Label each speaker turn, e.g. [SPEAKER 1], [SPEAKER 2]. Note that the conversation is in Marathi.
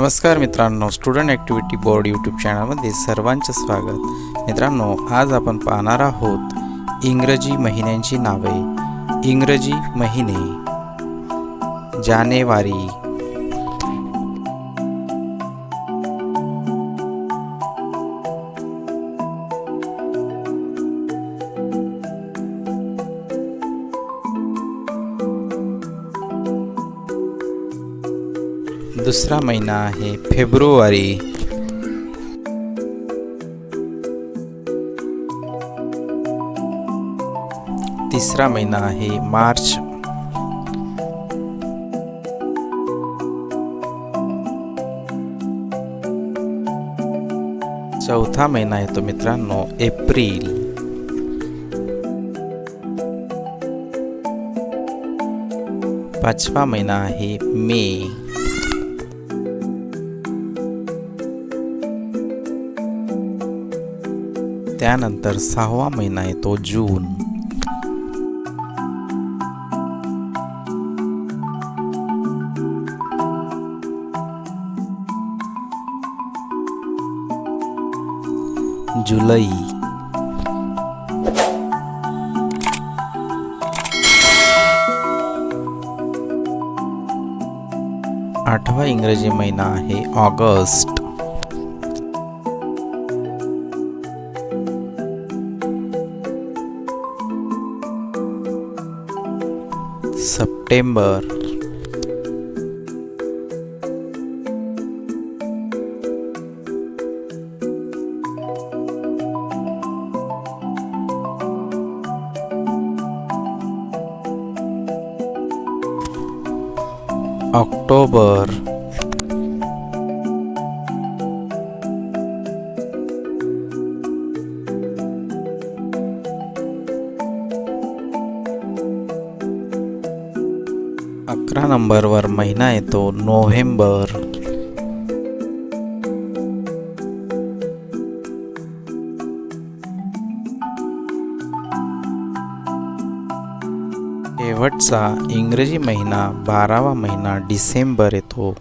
[SPEAKER 1] नमस्कार मित्रांनो स्टुडंट ॲक्टिव्हिटी बोर्ड यूट्यूब चॅनलमध्ये सर्वांचं स्वागत. मित्रांनो आज आपण पाहणार आहोत इंग्रजी महिन्यांची नावे. इंग्रजी महिने. जानेवारी. दुसरा महिना आहे फेब्रुवारी. तिसरा महिना आहे मार्च. चौथा महिना येतो मित्रांनो एप्रिल. पाचवा महिना आहे मे. त्यानंतर सहावा महिना येतो जून. जुलै. आठवा इंग्रजी महिना आहे ऑगस्ट. September. October. अकरा नंबरवर महिना येतो नोव्हेंबर. शेवटचा इंग्रजी महिना बारावा महिना डिसेंबर येतो.